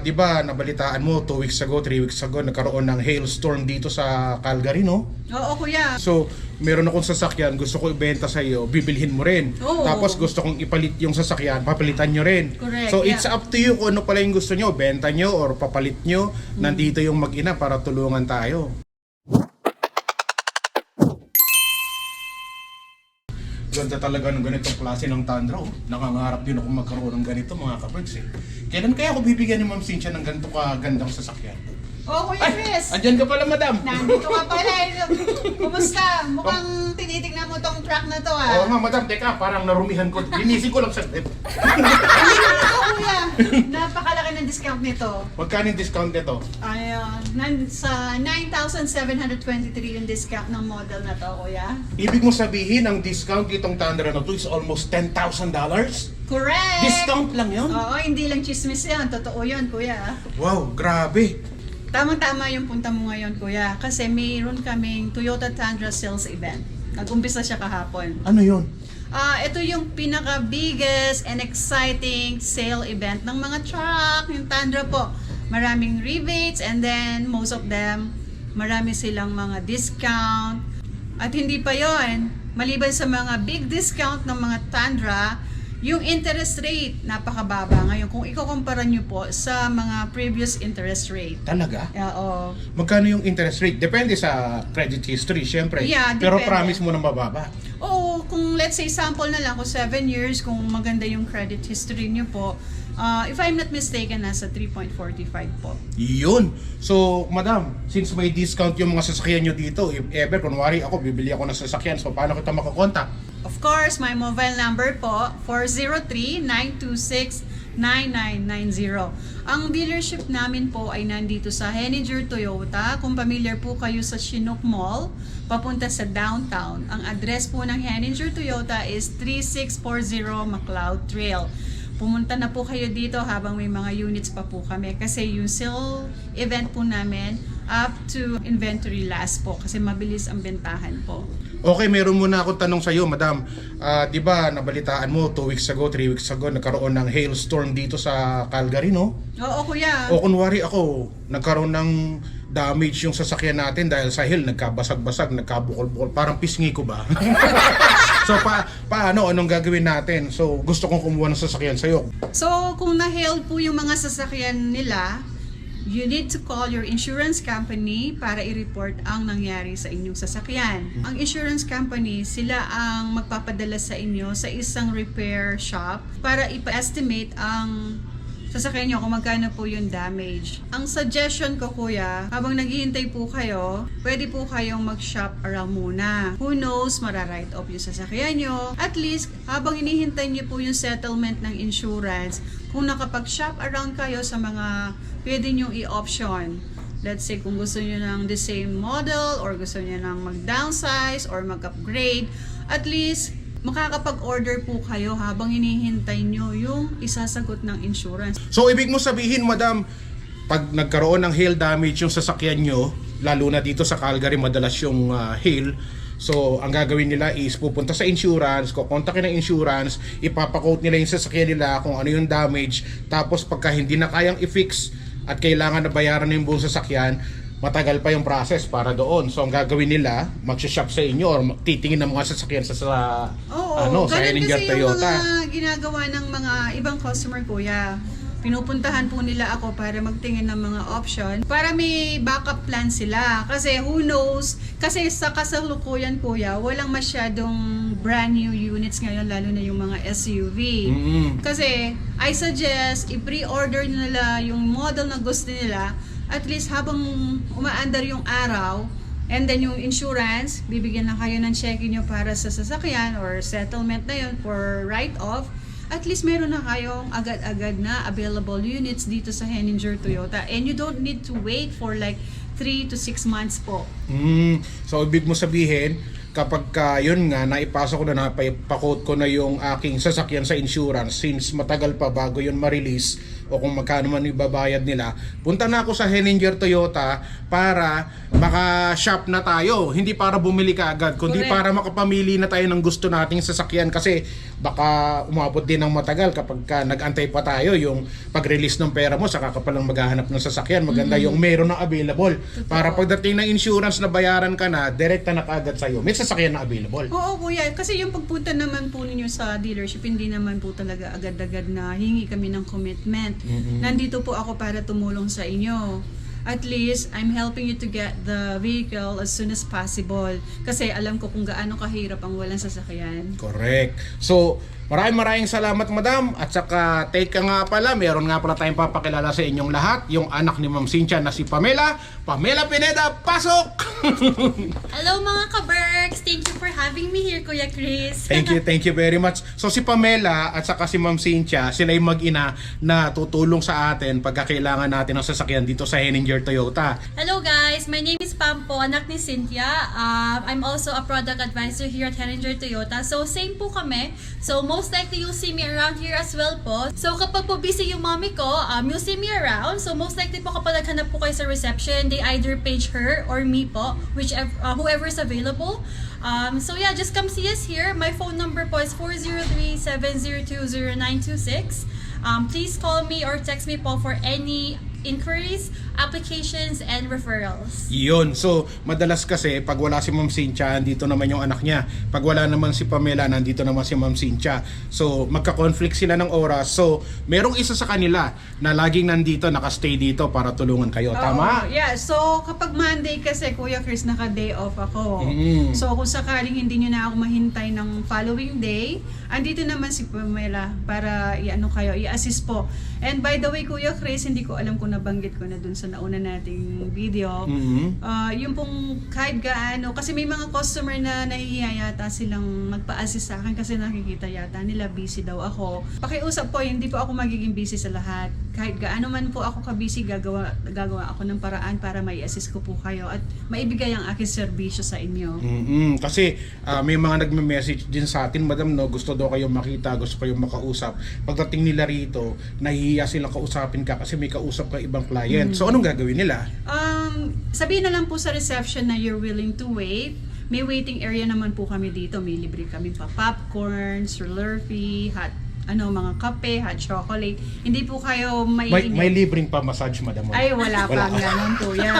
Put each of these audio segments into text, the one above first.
Di ba, nabalitaan mo, 2 weeks ago, 3 weeks ago, nagkaroon ng hailstorm dito sa Calgary, no? Oo, kuya. So, meron akong sasakyan, gusto ko ibenta sa iyo, bibilhin mo rin. Oo. Tapos gusto kong ipalit yung sasakyan, papalitan nyo rin. Correct, so, yeah. it's up to you kung ano pala yung gusto nyo, benta nyo or papalit nyo. Mm. Nandito yung mag-ina para tulungan tayo. Ganda talaga ng ganitong klase ng Tundra. Oh. Nangangarap din ako magkaroon ng ganito mga kabergs eh. Kailan kaya ako bibigyan ni Ma'am Cynthia ng ganito kagandang sasakyan? Oo, Kuya Chris. Andyan ka pala, madam. Nandito ka pala. Kumusta? Mukhang tinitignan mo tong truck na to Oo ah. nga, madam. Teka, parang narumihan ko. Linisin ko lang sa... Ito, kuya. Napakalaki ng discount nito. Magkano yung discount nito? Ayun. Nan, sa 9,723 yung discount ng model na to, kuya. Ibig mo sabihin, ang discount itong Tundra na to is almost $10,000? Correct! Discount lang yun? Oo, hindi lang chismis yan. Totoo yun, kuya. Wow, grabe. Tamang-tama yung punta mo ngayon, kuya. Kasi mayroon kaming Toyota Tundra sales event. Nag-umpisa siya kahapon. Ano yun? Ah, ito yung pinaka-biggest and exciting sale event ng mga truck, yung Tundra po. Maraming rebates and then most of them, marami silang mga discount. At hindi pa yon maliban sa mga big discount ng mga Tundra, yung interest rate, napakababa ngayon. Kung ikukumpara nyo po sa mga previous interest rate. Talaga? Oo. Magkano yung interest rate? Depende sa credit history, syempre. Yeah, Pero depende. promise mo na mababa. Oo, kung let's say sample na lang, kung 7 years, kung maganda yung credit history nyo po, uh, if I'm not mistaken, nasa 3.45 po. Yun. So, madam, since may discount yung mga sasakyan nyo dito, if ever, kunwari ako, bibili ako ng sasakyan, so paano kita makakontak? Of course, my mobile number po, 403-926-9990. Ang dealership namin po ay nandito sa Henninger Toyota. Kung familiar po kayo sa Chinook Mall, papunta sa downtown. Ang address po ng Henninger Toyota is 3640 McLeod Trail. Pumunta na po kayo dito habang may mga units pa po kami kasi yung sale event po namin up to inventory last po kasi mabilis ang bentahan po. Okay, meron muna akong tanong sa iyo, madam. Ah, 'di ba, nabalitaan mo 2 weeks ago, 3 weeks ago nagkaroon ng hailstorm dito sa Calgary, no? Oo, kuya. O kunwari ako, nagkaroon ng damage yung sasakyan natin dahil sa hill, nagkabasag-basag, nagkabukol-bukol. Parang pisngi ko ba? so, pa, paano? Anong gagawin natin? So, gusto kong kumuha ng sasakyan sa'yo. So, kung na-hail po yung mga sasakyan nila, you need to call your insurance company para i-report ang nangyari sa inyong sasakyan. Ang insurance company, sila ang magpapadala sa inyo sa isang repair shop para ipa-estimate ang sasakyan nyo kung magkano po yung damage. Ang suggestion ko kuya, habang naghihintay po kayo, pwede po kayong mag-shop around muna. Who knows, mararite off yung sasakyan nyo. At least, habang hinihintay nyo po yung settlement ng insurance, kung nakapag-shop around kayo sa mga pwede nyo i-option. Let's say kung gusto nyo ng the same model or gusto nyo ng mag-downsize or mag-upgrade, at least makakapag-order po kayo habang hinihintay nyo yung isasagot ng insurance. So, ibig mo sabihin, madam, pag nagkaroon ng hail damage yung sasakyan nyo, lalo na dito sa Calgary, madalas yung ah, hail, So, ang gagawin nila is pupunta sa insurance, kukontakin ng insurance, ipapakot nila yung sasakyan nila kung ano yung damage, tapos pagka hindi na kayang i-fix at kailangan na bayaran na yung buong sasakyan, matagal pa yung process para doon. So, ang gagawin nila, mag-shop sa inyo or titingin ng mga sasakyan sa, sa Oo, ano, sa ganun Henninger kasi Toyota. yung mga ginagawa ng mga ibang customer kuya. Pinupuntahan po nila ako para magtingin ng mga option para may backup plan sila. Kasi who knows, kasi sa kasalukuyan kuya, walang masyadong brand new units ngayon lalo na yung mga SUV. Mm. Kasi I suggest i-pre-order nila yung model na gusto nila at least habang umaandar yung araw and then yung insurance, bibigyan na kayo ng check nyo para sa sasakyan or settlement na yun for write-off at least meron na kayong agad-agad na available units dito sa Henninger Toyota and you don't need to wait for like 3 to 6 months po. Mm, so ibig mo sabihin, kapag ka yun nga, naipasok ko na, napapakot ko na yung aking sasakyan sa insurance, since matagal pa bago yun ma-release, o kung magkano man ibabayad nila, punta na ako sa Henninger Toyota para maka-shop na tayo. Hindi para bumili ka agad, kundi Correct. para makapamili na tayo ng gusto nating sasakyan kasi baka umabot din ng matagal kapag ka nag-antay pa tayo yung pag-release ng pera mo saka ka palang maghahanap ng sasakyan. Maganda yung meron na available. Para pagdating ng insurance na bayaran ka na, direkta na kaagad sa'yo. May sasakyan na available. Oo, kuya. Kasi yung pagpunta naman po ninyo sa dealership, hindi naman po talaga agad-agad na hingi kami ng commitment. Nandito po ako para tumulong sa inyo. At least, I'm helping you to get the vehicle as soon as possible. Kasi alam ko kung gaano kahirap ang walang sasakyan. Correct. So, maraming maraming salamat madam. At saka, take ka nga pala, meron nga pala tayong papakilala sa inyong lahat. Yung anak ni Ma'am Cynthia na si Pamela. Pamela Pineda, pasok! Hello mga ka-Berks! Thank you for having me here, Kuya Chris. thank you, thank you very much. So, si Pamela at saka si Ma'am Cynthia, sila yung mag-ina na tutulong sa atin pagka kailangan natin ng sasakyan dito sa Henninger Toyota. Hello guys! My name is Pampo, anak ni Cynthia. Um, I'm also a product advisor here at Henninger Toyota. So, same po kami. So, most likely you'll see me around here as well po. So, kapag po busy yung mommy ko, um, you'll see me around. So, most likely po kapag naghanap po kayo sa reception, they either page her or me po, whichever, uh, whoever is available. Um, so yeah, just come see us here. My phone number po is 403-702-0926. Um, please call me or text me po for any inquiries, applications, and referrals. Yun. So, madalas kasi, pag wala si Ma'am Cynthia, nandito naman yung anak niya. Pag wala naman si Pamela, nandito naman si Ma'am Cynthia. So, magka-conflict sila ng oras. So, merong isa sa kanila na laging nandito, nakastay dito para tulungan kayo. Tama? Oo, yeah. So, kapag Monday kasi, Kuya Chris, naka-day off ako. Mm. So, kung sakaling hindi nyo na ako mahintay ng following day, andito naman si Pamela para i-ano kayo, i-assist po. And by the way, Kuya Chris, hindi ko alam kung nabanggit ko na dun sa nauna nating video. Mhm. Ah, yung pong kahit gaano, kasi may mga customer na nahihiya yata silang magpa-assist sa akin kasi nakikita yata nila busy daw ako. Pakiusap po, hindi po ako magiging busy sa lahat. Kahit gaano man po ako ka-busy, gagawa, gagawa ako ng paraan para may assist ko po kayo at maibigay ang aking serbisyo sa inyo. mm Kasi ah, may mga nagme-message din sa atin, Madam, no, gusto daw kayong makita, gusto kayong makausap. Pagdating nila rito, nahihiya silang kausapin ka kasi may kausap ka ibang client. So, anong gagawin nila? Um, sabihin na lang po sa reception na you're willing to wait. May waiting area naman po kami dito. May libre kami pa popcorn, slurpee, hot ano mga kape, hot chocolate. Hindi po kayo May, mainit. may libreng pa massage, Madam. Ay, wala pa Wala. ganun kuya.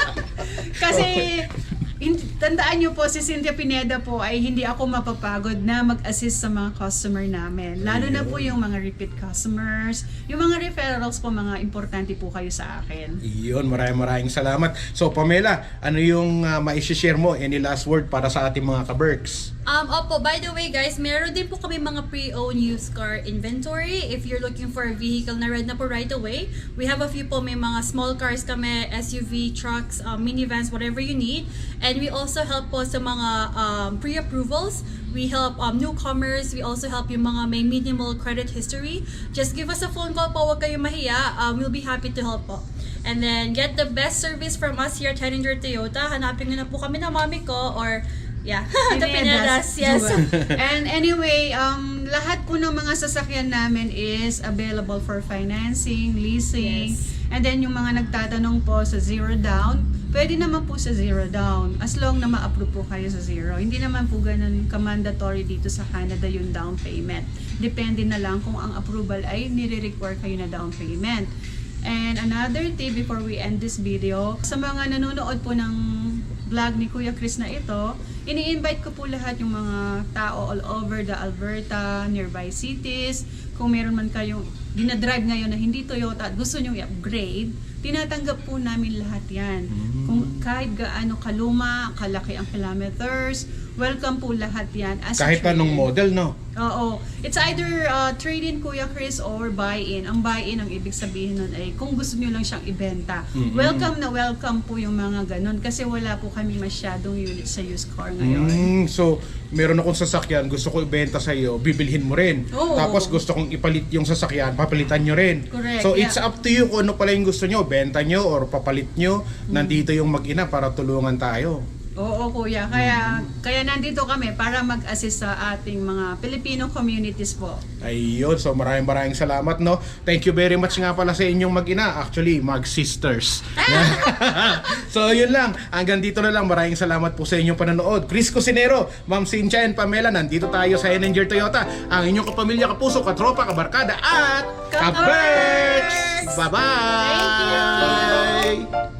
Kasi, in- tandaan nyo po, si Cynthia Pineda po ay hindi ako mapapagod na mag-assist sa mga customer namin. Lalo na po yung mga repeat customers. Yung mga referrals po, mga importante po kayo sa akin. Iyon, maraming maraming salamat. So, Pamela, ano yung uh, ma-share mo? Any last word para sa ating mga ka-Berks? Um, opo, by the way guys, meron din po kami mga pre-owned used car inventory. If you're looking for a vehicle na red na po right away, we have a few po, may mga small cars kami, SUV, trucks, um, minivans, whatever you need. And we also help po sa mga um, pre-approvals. We help um, newcomers. We also help yung mga may minimal credit history. Just give us a phone call po, huwag kayong mahiya. Um, we'll be happy to help po. And then get the best service from us here at Henninger Toyota. Hanapin nyo na po kami na mami ko or yeah, the Pinedas, yes. And anyway, um, lahat po ng mga sasakyan namin is available for financing, leasing, Yes. and then yung mga nagtatanong po sa zero down, pwede naman po sa zero down as long na ma-approve po kayo sa zero. Hindi naman po ganun ka-mandatory dito sa Canada yung down payment. Depende na lang kung ang approval ay nire-require kayo na down payment. And another tip before we end this video, sa mga nanonood po ng vlog ni Kuya Chris na ito, ini-invite ko po lahat yung mga tao all over the Alberta, nearby cities. Kung meron man kayong dinadrive ngayon na hindi Toyota at gusto nyo i-upgrade, tinatanggap po namin lahat yan. Kung kahit gaano kaluma, kalaki ang kilometers, welcome po lahat yan. As Kahit anong model, no? Oo. It's either uh, trade-in Kuya Chris or buy-in. Ang buy-in, ang ibig sabihin nun ay kung gusto nyo lang siyang ibenta. Mhm. Welcome na welcome po yung mga ganun kasi wala po kami masyadong unit sa used car ngayon. Mm, so, meron akong sasakyan, gusto ko ibenta sa iyo, bibilhin mo rin. Oo. Tapos gusto kong ipalit yung sasakyan, papalitan nyo rin. Correct, So, it's yeah. up to you kung ano pala yung gusto nyo, benta nyo or papalit nyo. Mm. Nandito yung mag-ina para tulungan tayo. Oo, kuya. Kaya kaya nandito kami para mag-assist sa ating mga Filipino communities po. Ayun, so maraming maraming salamat no. Thank you very much nga pala sa inyong mag-ina, actually mag-sisters. so yun lang, hanggang dito na lang. Maraming salamat po sa inyong panonood. Chris Cusinero, Ma'am Cynthia and Pamela, nandito tayo sa Eninger Toyota. Ang inyong kapamilya, kapuso, katropa, kabarkada at kaberks! Bye-bye! Thank you!